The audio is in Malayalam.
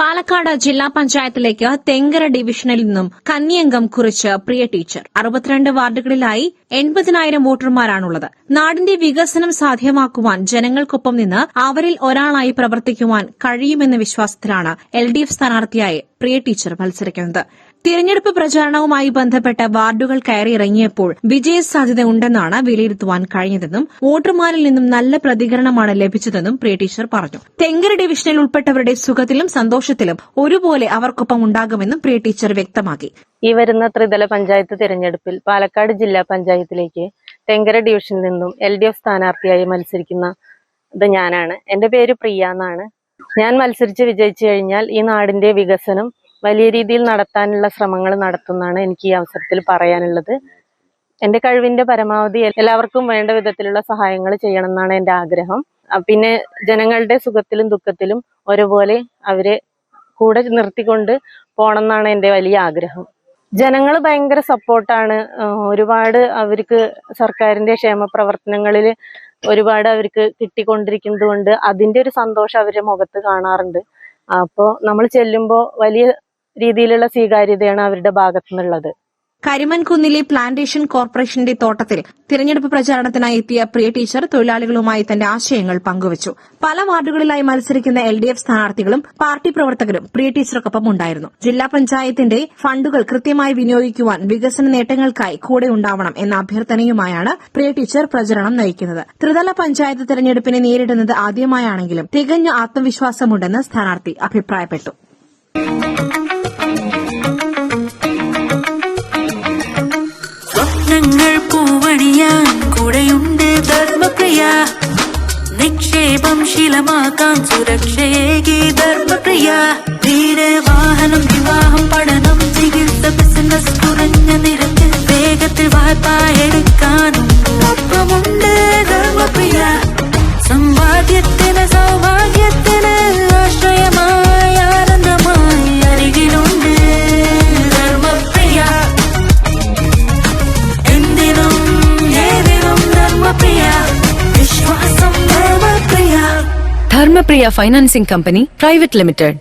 പാലക്കാട് ജില്ലാ പഞ്ചായത്തിലേക്ക് തെങ്കര ഡിവിഷനിൽ നിന്നും കന്നിയംഗം കുറിച്ച് പ്രിയ ടീച്ചർ. അറുപത്തിരണ്ട് വാർഡുകളിലായി എൺപതിനായിരം വോട്ടർമാരാണുള്ളത്. നാടിന്റെ വികസനം സാധ്യമാക്കുവാൻ ജനങ്ങൾക്കൊപ്പം നിന്ന് അവരിൽ ഒരാളായി പ്രവർത്തിക്കുവാൻ കഴിയുമെന്ന വിശ്വാസത്തിലാണ് എൽ ഡി എഫ് സ്ഥാനാർത്ഥിയായി പ്രിയ ടീച്ചർ മത്സരിക്കുന്നത്. തിരഞ്ഞെടുപ്പ് പ്രചാരണവുമായി ബന്ധപ്പെട്ട വാർഡുകൾ കയറിയിറങ്ങിയപ്പോൾ വിജയസാധ്യത ഉണ്ടെന്നാണ് വിലയിരുത്തുവാൻ കഴിഞ്ഞതെന്നും വോട്ടർമാരിൽ നിന്നും നല്ല പ്രതികരണമാണ് ലഭിച്ചതെന്നും പ്രിയ പറഞ്ഞു. തെങ്കര ഡിവിഷനിൽ ഉൾപ്പെട്ടവരുടെ സുഖത്തിലും സന്തോഷത്തിലും ഒരുപോലെ അവർക്കൊപ്പം ഉണ്ടാകുമെന്നും പ്രിയ ടീച്ചർ വ്യക്തമാക്കി. ഈ വരുന്ന ത്രിതല പഞ്ചായത്ത് തിരഞ്ഞെടുപ്പിൽ പാലക്കാട് ജില്ലാ പഞ്ചായത്തിലേക്ക് തെങ്കര ഡിവിഷനിൽ നിന്നും എൽ ഡി എഫ് സ്ഥാനാർത്ഥിയായി മത്സരിക്കുന്ന ഇത് ഞാനാണ്. എന്റെ പേര് പ്രിയ എന്നാണ്. ഞാൻ മത്സരിച്ച് വിജയിച്ചു കഴിഞ്ഞാൽ ഈ നാടിന്റെ വികസനം വലിയ രീതിയിൽ നടത്താനുള്ള ശ്രമങ്ങൾ നടത്തുന്നതാണ് എനിക്ക് ഈ അവസരത്തിൽ പറയാനുള്ളത്. എന്റെ കഴിവിന്റെ പരമാവധി എല്ലാവർക്കും വേണ്ട വിധത്തിലുള്ള സഹായങ്ങൾ ചെയ്യണം എന്നാണ് എന്റെ ആഗ്രഹം. പിന്നെ ജനങ്ങളുടെ സുഖത്തിലും ദുഃഖത്തിലും ഒരുപോലെ അവരെ കൂടെ നിർത്തിക്കൊണ്ട് പോകണം എന്നാണ് എന്റെ വലിയ ആഗ്രഹം. ജനങ്ങൾ ഭയങ്കര സപ്പോർട്ടാണ്. ഒരുപാട് അവർക്ക് സർക്കാരിന്റെ ക്ഷേമ പ്രവർത്തനങ്ങളിൽ ഒരുപാട് അവർക്ക് കിട്ടിക്കൊണ്ടിരിക്കുന്നത് കൊണ്ട് അതിന്റെ ഒരു സന്തോഷം അവരുടെ മുഖത്ത് കാണാറുണ്ട്. അപ്പോൾ നമ്മൾ ചെല്ലുമ്പോൾ വലിയ രീതിയിലുള്ള സ്വീകാര്യതയാണ് അവരുടെ ഭാഗത്തു നിന്നുള്ളത് കരിമൻകുന്നിലെ പ്ലാന്റേഷൻ കോർപ്പറേഷന്റെ തോട്ടത്തിൽ തിരഞ്ഞെടുപ്പ് പ്രചാരണത്തിനായി എത്തിയ പ്രിയ ടീച്ചർ തൊഴിലാളികളുമായി തന്റെ ആശയങ്ങൾ പങ്കുവച്ചു. പല വാർഡുകളിലായി മത്സരിക്കുന്ന എൽ ഡി എഫ് സ്ഥാനാർത്ഥികളും പാർട്ടി പ്രവർത്തകരും പ്രിയ ടീച്ചർക്കൊപ്പം ഉണ്ടായിരുന്നു. ജില്ലാ പഞ്ചായത്തിന്റെ ഫണ്ടുകൾ കൃത്യമായി വിനിയോഗിക്കുവാൻ വികസന നേട്ടങ്ങൾക്കായി കൂടെ ഉണ്ടാവണം എന്ന അഭ്യർത്ഥനയുമായാണ് പ്രിയ ടീച്ചർ പ്രചരണം നയിക്കുന്നത്. ത്രിതല പഞ്ചായത്ത് തെരഞ്ഞെടുപ്പിനെ നേരിടുന്നത് ആദ്യമായാണെങ്കിലും തികഞ്ഞ ആത്മവിശ്വാസമുണ്ടെന്ന് സ്ഥാനാർത്ഥി അഭിപ്രായപ്പെട്ടു. പൂവണിയാൻ കൂടെയുണ്ട് ധർമ്മപ്രിയ. നിക്ഷേപം ശീലമാക്കാൻ സുരക്ഷയേകി ധർമ്മപ്രിയ. വീട് വാഹനം വിവാഹം പഠനം ചികിത്സ Dharmapriya financing company private limited.